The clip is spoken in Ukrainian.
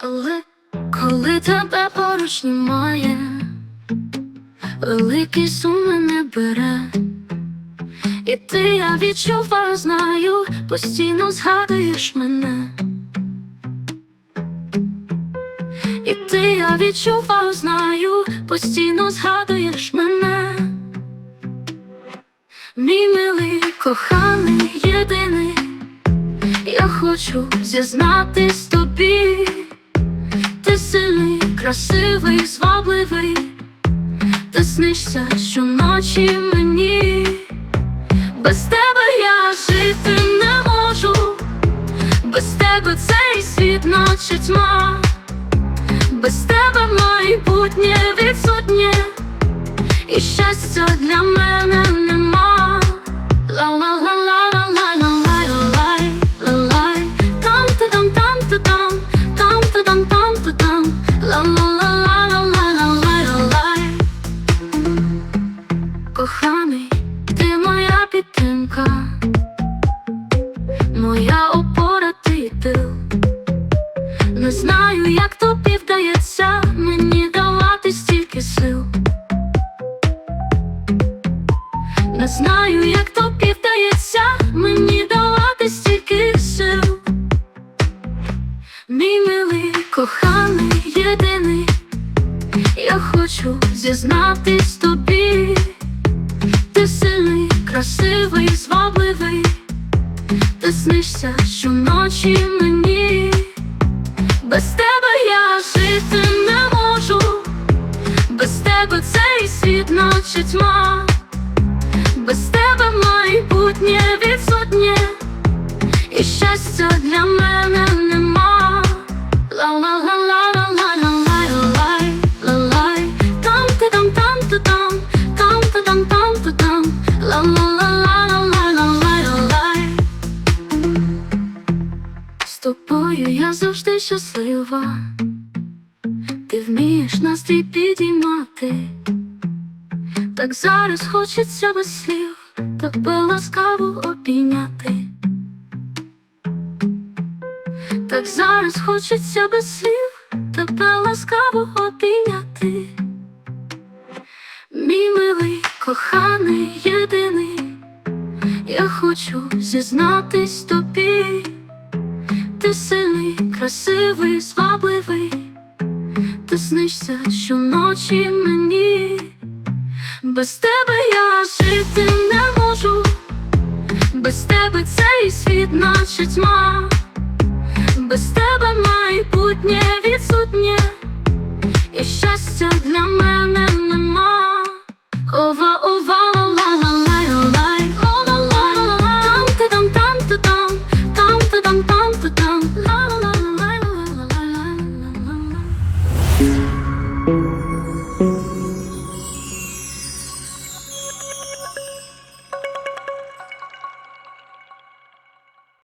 Але коли тебе поруч немає, великий сум мене бере, і ти я відчуваю, знаю, постійно згадуєш мене. Я знаю, постійно згадуєш мене. Мій милий, коханий, єдиний, я хочу зізнатись тобі. Ти сильний, красивий, звабливий, ти снишся щоночі мені. Без тебе я жити не можу, без тебе цей світ наче тьма, майбутнє відсутнє, і щастя для мене нема. Коханий, ти моя підтримка, моя опора, ти тил. Не знаю, як зізнатись тобі. Ти сильний, красивий, звабливий, ти снишся щоночі мені. Без тебе я жити не можу, без тебе цей світ наче тьма, тобою я завжди щаслива, ти вмієш настрій підіймати, так зараз хочеться без слів, тебе ласкаво обійняти. Так зараз хочеться без слів, тебе ласкаво обійняти. Мій милий, коханий, єдиний, я хочу зізнатись тобі. Ти сильний, красивий, звабливий, ти снишся щоночі мені. Без тебе я жити не можу, без тебе цей світ наче тьма, без тебе майбутнє